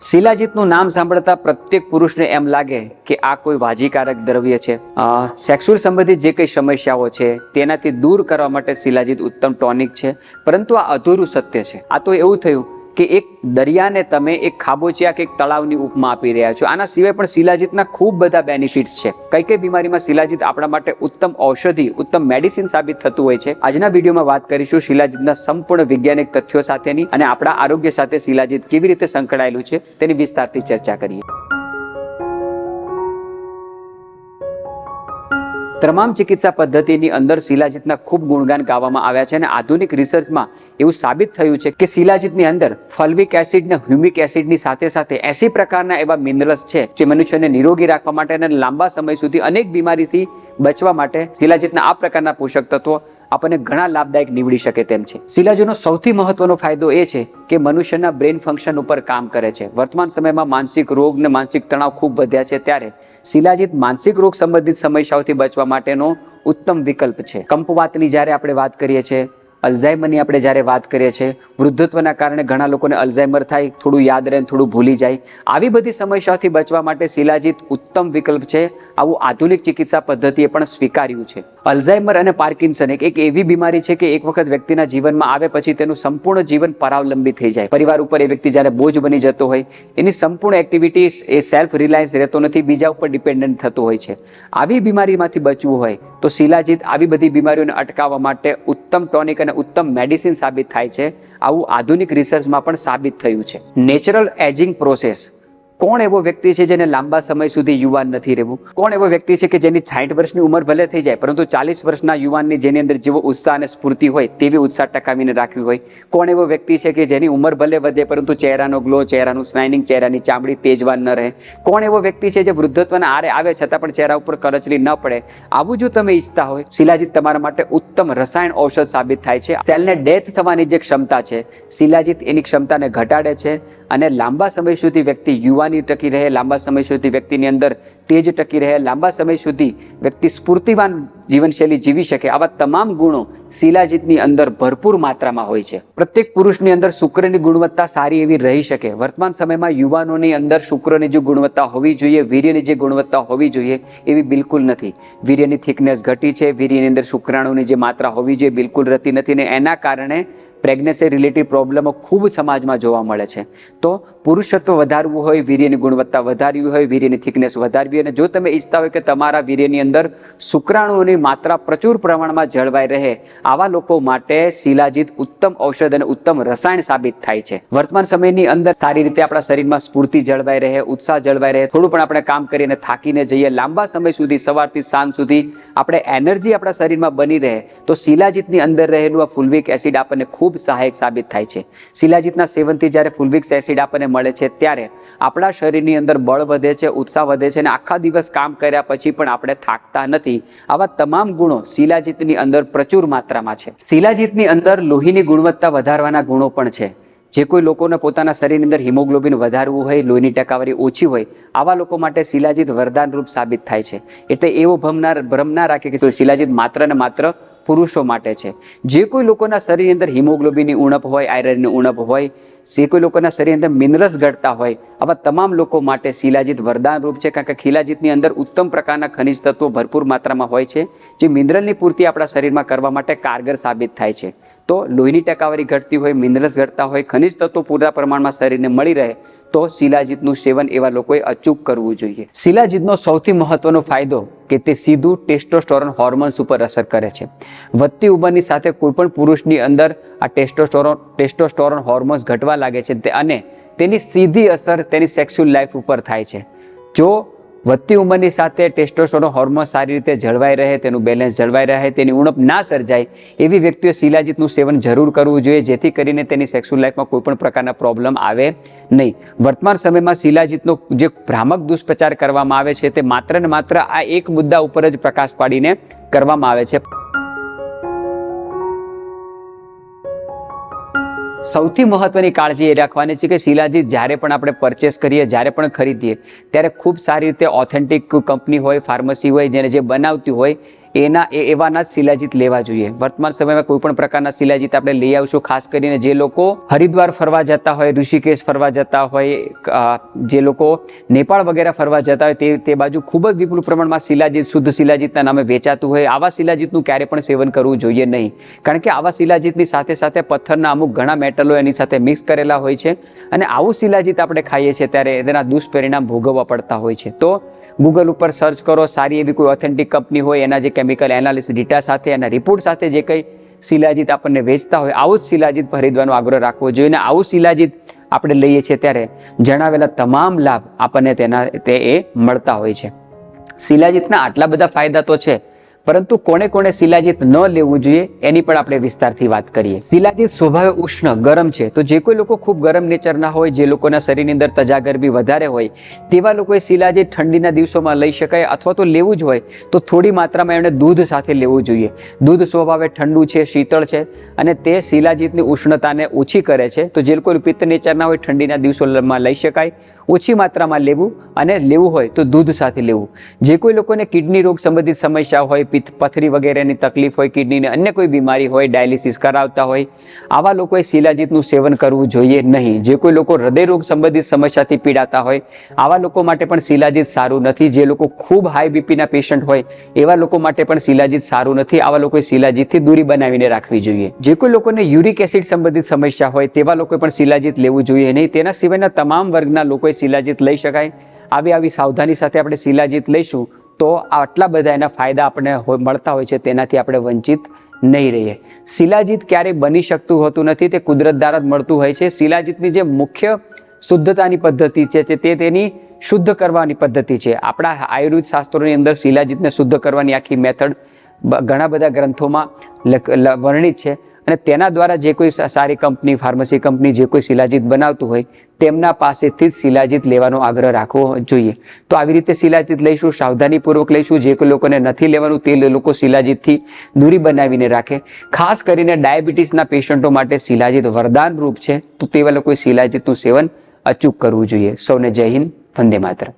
શિલાજીતનું નામ સાંભળતા પ્રત્યેક પુરુષને એમ લાગે કે આ કોઈ વાજીકારક દ્રવ્ય છે. સેક્સ્યુઅલ સંબંધિત જે કંઈ સમસ્યાઓ છે, તેનાથી દૂર કરવા માટે શિલાજીત ઉત્તમ ટોનિક છે, પરંતુ આ અધૂરું સત્ય છે. આ તો એવું થયું કે એક દરિયાને તમે એક ખાબોચિયા કે એક તળાવની ઉપમા આપી રહ્યા છો. આના સિવાય પણ શિલાજીતના ખૂબ બધા બેનિફિટ્સ છે. કઈ કઈ બીમારીમાં શિલાજીત આપણા માટે ઉત્તમ ઔષધિ, ઉત્તમ મેડિસિન સાબિત થતું હોય છે. આજના વિડીયોમાં વાત કરીશું શિલાજીતના સંપૂર્ણ વૈજ્ઞાનિક તથ્યો સાથેની અને આપણા આરોગ્ય સાથે શિલાજીત કેવી રીતે સંકળાયેલું છે તેની વિસ્તારથી ચર્ચા કરીએ. તમામ ચિકિત્સા પદ્ધતિની અંદર શિલાજીતના ખૂબ ગુણગાન ગાવામાં આવ્યા છે અને આધુનિક રિસર્ચમાં એવું સાબિત થયું છે કે શિલાજીતની અંદર ફલ્વિક એસિડ ને હ્યુમિક એસિડની સાથે સાથે એસી પ્રકારના એવા મિનરલ્સ છે જે મનુષ્યને નિરોગી રાખવા માટે અને લાંબા સમય સુધી અનેક બીમારીથી બચવા માટે શિલાજીતના આ પ્રકારના પોષક તત્વો આપણને ઘણા લાભદાયક નીવડી શકે તેમ છે. શિલાજીનો સૌથી મહત્વનો ફાયદો એ છે કે મનુષ્યના બ્રેન ફંક્શન ઉપર કામ કરે છે. વર્તમાન સમયમાં માનસિક રોગ ને માનસિક તણાવ ખૂબ વધ્યા છે ત્યારે શિલાજીત માનસિક રોગ સંબંધિત સમસ્યાઓથી બચવા માટેનો ઉત્તમ વિકલ્પ છે. કંપવાતની જ્યારે આપણે વાત કરીએ છીએ અલ્ઝાઇમરની આપણે જ્યારે વાત કરીએ છીએ, વૃદ્ધત્વના કારણે ઘણા લોકોને અલ્ઝાઇમર થાય, થોડું યાદ રહે, થોડું ભૂલી જાય. આવી બધી સમસ્યાઓથી બચવા માટે શિલાજીત ઉત્તમ વિકલ્પ છે. આવું આધુનિક ચિકિત્સા પદ્ધતિએ પણ સ્વીકાર્યું છે. અલ્ઝાઇમર અને પાર્કિન્સન એક એક એવી બીમારી છે કે એક વખત વ્યક્તિના જીવનમાં આવે પછી તેનું સંપૂર્ણ જીવન પરાવલંબી થઈ જાય. પરિવાર ઉપર એ વ્યક્તિ જ્યારે બોજ બની જતો હોય, એની સંપૂર્ણ એક્ટિવિટી એ સેલ્ફ રિલાયન્સ રહેતો નથી, બીજા ઉપર ડિપેન્ડન્ટ થતો હોય છે. આવી બીમારીમાંથી બચવું હોય, તો શિલાજીત આવી બધી બીમારીઓને અટકાવવા માટે ઉત્તમ ટોનિક અને ઉત્તમ મેડિસિન સાબિત થાય છે. આવું આધુનિક રિસર્ચમાં પણ સાબિત થયું છે. નેચરલ એજિંગ પ્રોસેસ કોણ એવો વ્યક્તિ છે જેને લાંબા સમય સુધી યુવાન નથી રહેવું? કોણ એવો વ્યક્તિ છે કે જેની સાઠ વર્ષની ઉંમર ભલે થઈ જાય, પરંતુ ચાલીસ વર્ષના યુવાનની જેની અંદર જેવો ઉત્સાહ અને સ્ફૂર્તિ હોય, તેવી ઉત્સાહ ટકાવીને રાખવી હોય? કોણ એવો વ્યક્તિ છે કે જેની ઉંમર ભલે વધે, પરંતુ ચહેરાનો ગ્લો, ચહેરાનું સ્નાઇનિંગ ચહેરાની ચામડી તેજવાન ન રહે? કોણ એવો વ્યક્તિ છે જે વૃદ્ધત્વના આરે આવે છતાં પણ ચહેરા ઉપર કરચલી ન પડે? આવું જો તમે ઈચ્છતા હોય, શિલાજીત તમારા માટે ઉત્તમ રસાયણ ઔષધ સાબિત થાય છે. સેલને ડેથ થવાની જે ક્ષમતા છે, શિલાજીત એની ક્ષમતાને ઘટાડે છે. અને લાંબા સમય સુધી વ્યક્તિ યુવાની ટકી રહે, લાંબા સમય સુધી વ્યક્તિની અંદર તેજ ટકી રહે, લાંબા સમય સુધી વ્યક્તિ સ્ફૂર્તિવાન જીવનશૈલી જીવી શકે. આવા તમામ ગુણો શિલાજીતની અંદર ભરપૂર માત્રામાં હોય છે. પ્રત્યેક પુરુષની અંદર શુક્રની ગુણવત્તા સારી એવી રહી શકે. વર્તમાન સમયમાં યુવાનોની અંદર શુક્રની જે ગુણવત્તા હોવી જોઈએ, વીર્યની જે ગુણવત્તા હોવી જોઈએ, એવી બિલકુલ નથી. વીર્યની થિકનેસ ઘટી છે, વીર્યની અંદર શુક્રાણુની જે માત્રા હોવી જોઈએ, બિલકુલ રહેતી નથી ને એના કારણે પ્રેગ્નન્સી રિલેટેડ પ્રોબ્લેમો ખૂબ સમાજમાં જોવા મળે છે. તો પુરુષત્વ વધારવું હોય, વીર્યની ગુણવત્તા વધારવી હોય, વીર્યની થિકનેસ વધારવી અને જો તમે ઈચ્છતા હોય કે તમારા વીર્યની અંદર શુક્રાણુઓની માત્રા પ્રચુર પ્રમાણમાં જળવાઈ રહે આવા લોકો માટે શિલાજીત ઉત્તમ ઔષધ અને ઉત્તમ રસાયણ સાબિત થાય છે. વર્તમાન સમયની અંદર સારી રીતે આપણા શરીરમાં સ્ફૂર્તિ જળવાઈ રહે, ઉત્સાહ જળવાઈ રહે, થોડું પણ આપણે કામ કરીને થાકીને જઈએ, લાંબા સમય સુધી, સવારથી સાંજ સુધી આપણે એનર્જી આપણા શરીરમાં બની રહે, તો શિલાજીતની અંદર રહેલું આ ફુલવિક એસિડ આપણને ખૂબ સહાયક સાબિત થાય છે. શિલાજીતના સેવનથી જ્યારે ફુલવિક્સ એસિડ આપણને મળે છે, ત્યારે આપણા શરીરની અંદર બળ વધે છે, ઉત્સાહ વધે છે અને આખા દિવસ કામ કર્યા પછી પણ આપણે થાકતા નથી. આવા તમામ ગુણો શિલાજીતની અંદર પ્રચુર માત્રામાં છે. શિલાજીતની અંદર લોહીની ગુણવત્તા વધારવાના ગુણો પણ છે. જે કોઈ લોકોને પોતાના શરીરની અંદર હિમોગ્લોબિન વધારવું હોય, લોહીની ટકાવારી ઓછી હોય, આવા લોકો માટે શિલાજીત વરદાન રૂપ સાબિત થાય છે. એટલે એવો ભ્રમનાર ભ્રમ ના રાખે કે શિલાજીત માત્ર ને માત્ર પુરુષો માટે છે. જે કોઈ લોકોના શરીરની અંદર હિમોગ્લોબિનની ઉણપ હોય, આયરનની ઉણપ હોય, જે કોઈ લોકોના શરીરની અંદર મિનરલ્સ ઘટતા હોય, આવા તમામ લોકો માટે શિલાજીત વરદાન રૂપ છે. કારણ કે શિલાજીતની અંદર ઉત્તમ પ્રકારના ખનિજ તત્વો ભરપૂર માત્રામાં હોય છે, જે મિનરલની પૂર્તિ આપણા શરીરમાં કરવા માટે કારગર સાબિત થાય છે. તો લોહીની ટકાવારી ઘટતી હોય, મિનરલ્સ ઘટતા હોય, ખનિજ તત્વો પૂરા પ્રમાણમાં શરીરને મળી રહે તો શિલાજીતનું સેવન એવા લોકોએ અચૂક કરવું જોઈએ. શિલાજીતનો સૌથી મહત્વનો ફાયદો કે તે સીધું ટેસ્ટોસ્ટોરોન હોર્મોન્સ ઉપર અસર કરે છે. વધતી ઉંમરની સાથે કોઈપણ પુરુષની અંદર આ ટેસ્ટોસ્ટોરોન ટેસ્ટોસ્ટોરોન હોર્મોન્સ ઘટવા લાગે છે અને તેની સીધી અસર તેની સેક્સ્યુઅલ લાઈફ ઉપર થાય છે. જો વધતી ઉંમરની સાથે ટેસ્ટોસ્ટેરોન હોર્મોન સારી રીતે જળવાઈ રહે, તેનું બેલેન્સ જળવાઈ રહે, તેની ઉણપ ના સર્જાય, એવી વ્યક્તિઓ શિલાજીતનું સેવન જરૂર કરવું જોઈએ, જેથી કરીને તેની સેક્સ્યુઅલ લાઈફમાં કોઈ પણ પ્રકારના પ્રોબ્લેમ આવે નહીં. વર્તમાન સમયમાં શિલાજીતનો જે ભ્રામક દુષ્પ્રચાર કરવામાં આવે છે, તે માત્ર ને માત્ર આ એક મુદ્દા ઉપર જ પ્રકાશ પાડીને કરવામાં આવે છે. સૌથી મહત્વની કાળજી એ રાખવાની છે કે શિલાજી જ્યારે પણ આપણે પરચેસ કરીએ, જ્યારે પણ ખરીદીએ, ત્યારે ખૂબ સારી રીતે ઓથેન્ટિક કંપની હોય ફાર્મસી હોય, જેને જે બનાવતી હોય એના એ એવાના જ શિલાજીત લેવા જોઈએ. વર્તમાન સમયમાં કોઈ પણ પ્રકારના શિલાજીત આપણે લઈ આવશું, ખાસ કરીને જે લોકો હરિદ્વાર ફરવા જતા હોય, ઋષિકેશ ફરવા જતા હોય જે લોકો નેપાળ વગેરે ફરવા જતા હોય, તે તે બાજુ ખૂબ જ વિપુલ પ્રમાણમાં શિલાજીત, શુદ્ધ શિલાજીતના નામે વેચાતું હોય. આવા શિલાજીતનું ક્યારે પણ સેવન કરવું જોઈએ નહીં. કારણ કે આવા શિલાજીતની સાથે સાથે પથ્થરના અમુક ઘણા મેટલો એની સાથે મિક્સ કરેલા હોય છે અને આવું શિલાજીત આપણે ખાઈએ છીએ ત્યારે તેના દુષ્પરિણામ ભોગવવા પડતા હોય છે. તો ગૂગલ ઉપર સર્ચ કરો, સારી એવી કોઈ ઓથેન્ટિક કંપની હોય, એના જે કેમિકલ એનાલિસિસ ડેટા સાથે એના રિપોર્ટ સાથે જે કંઈ શિલાજીત આપણને વેચતા હોય, આવું જ શિલાજીત ખરીદવાનો આગ્રહ રાખવો જોઈએ અને આવું શિલાજીત આપણે લઈએ છીએ ત્યારે જણાવેલા તમામ લાભ આપણને તેના, તે એ મળતા હોય છે. શિલાજીતના આટલા બધા ફાયદા તો છે પરંતુ કોણે કોને શિલાજીત ન લેવું જોઈએ, એની પણ આપણે વિસ્તારથી વાત કરીએ. શિલાજીત સ્વભાવે ઉષ્ણ, ગરમ છે. તો જે કોઈ લોકો ખૂબ ગરમ નેચરના હોય, જે લોકોના શરીરની અંદર તજાગરબી વધારે હોય, તેવા લોકોએ શિલાજીત ઠંડીના દિવસોમાં લઈ શકાય અથવા તો લેવું જ હોય, તો થોડી માત્રામાં એમણે દૂધ સાથે લેવું જોઈએ. દૂધ સ્વભાવે ઠંડુ છે, શીતળ છે અને તે શિલાજીતની ઉષ્ણતાને ઓછી કરે છે. તો જે લોકો પિત્ત નેચરના હોય, ઠંડીના દિવસોમાં લઈ શકાય, ઓછી માત્રામાં લેવું અને લેવું હોય, તો દૂધ સાથે લેવું. જે કોઈ લોકોને કિડની રોગ સંબંધિત સમસ્યા હોય પથરી વગેરેની તકલીફ હોય કિડનીની અન્ય કોઈ બીમારી હોય ડાયાલિસિસ કરાવતા હોય, આવા લોકોએ શિલાજીતનું સેવન કરવું જોઈએ નહીં. જે કોઈ લોકો હૃદય રોગ સંબંધિત સમસ્યાથી પીડાતા હોય, આવા લોકો માટે પણ શિલાજીત સારું નથી. જે લોકો ખૂબ હાઈ બીપીના પેશન્ટ હોય, એવા લોકો માટે પણ શિલાજીત સારું નથી. આવા લોકોએ શિલાજીતથી દૂરી બનાવીને રાખવી જોઈએ. જે કોઈ લોકોને યુરિક એસિડ સંબંધિત સમસ્યા હોય, તેવા લોકોએ પણ શિલાજીત લેવું જોઈએ નહીં. તેના સિવાયના તમામ વર્ગના લોકોએ શિલાજીત લઈ શકાય. આવી આવી સાવધાની સાથે આપણે શિલાજીત લઈશું. તો આટલા બધા એના ફાયદા આપણને મળતા હોય છે, તેનાથી આપણે વંચિત નહીં રહીએ. શિલાજીત ક્યારેય બની શકતું હોતું નથી, તે કુદરત દ્વારા જ મળતું હોય છે. શિલાજીતની જે મુખ્ય શુદ્ધતાની પદ્ધતિ છે તે- તેની શુદ્ધ કરવાની પદ્ધતિ છે. આપણા આયુર્વેદ શાસ્ત્રોની અંદર શિલાજીતને શુદ્ધ કરવાની આખી મેથડ ઘણા બધા ગ્રંથોમાં વર્ણિત છે. અને તેના દ્વારા જે કોઈ સારી કંપની, ફાર્મસી કંપની જે કોઈ શિલાજીત બનાવતું હોય, તેમના પાસેથી જ શિલાજીત લેવાનો આગ્રહ રાખવો જોઈએ. તો આવી રીતે શિલાજીત લઈશું, સાવધાનીપૂર્વક લઈશું. જે કોઈ લોકોને નથી લેવાનું તે લોકો શિલાજીતથી દૂરી બનાવીને રાખે. ખાસ કરીને ડાયાબિટીસના પેશન્ટો માટે શિલાજીત વરદાન રૂપ છે. તો તેવા લોકોએ શિલાજીતનું સેવન અચૂક કરવું જોઈએ. સૌને જય હિન્દ. વંદે માતરમ.